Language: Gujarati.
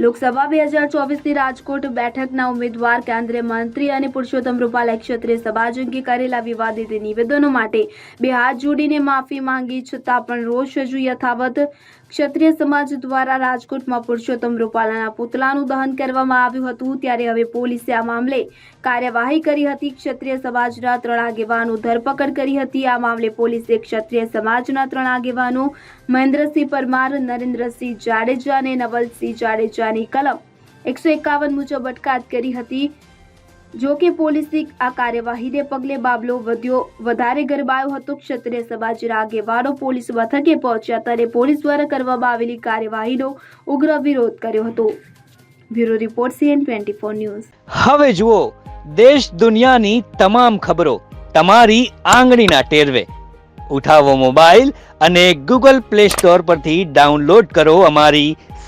લોકસભા બે હજાર ચોવીસની રાજકોટ બેઠકના ઉમેદવાર, કેન્દ્રીય મંત્રી અને પુરુષોત્તમ રૂપાલા ક્ષત્રિય સમાજ અંગે કરેલા વિવાદિત નિવેદનો માટે બે હાથ જોડીને માફી માંગી, છતાં પણ રોષ હજુ યથાવત ક્ષત્રિય સમાજ દ્વારા રાજકોટમાં પુરુષોત્તમ રૂપાલાના પુતળાનું દહન કરવામાં આવ્યું હતું. ત્યારે હવે પોલીસે આ મામલે કાર્યવાહી કરી હતી. ક્ષત્રિય સમાજના ત્રણ આગેવાનો ધરપકડ કરી હતી. આ મામલે પોલીસે ક્ષત્રિય સમાજના ત્રણ આગેવાનો મહેન્દ્રસિંહ પરમાર, નરેન્દ્રસિંહ જાડેજા અને નવલસિંહ જાડેજાની કલમ. એકસો એકાવન મુજબ અટકાયત કરી હતી. જો કે પોલીસની આ કાર્યવાહીને પગલે બાબલો વધ્યો. વધારે ગરબાયો હતો ક્ષત્રિય સમાજના આગેવાનો પોલીસ મથકે પહોંચ્યા ત્યારે પોલીસ દ્વારા કરવામાં આવેલી કાર્યવાહીનો ઉગ્ર વિરોધ કર્યો હતો. Bureau report CN twenty four news. હવે જુઓ, દેશ દુનિયાની તમામ ખબરો તમારી આંગળીના ટેરવે. ઉઠાવો મોબાઈલ અને ગૂગલ પ્લે સ્ટોર પરથી ડાઉનલોડ કરો અમારી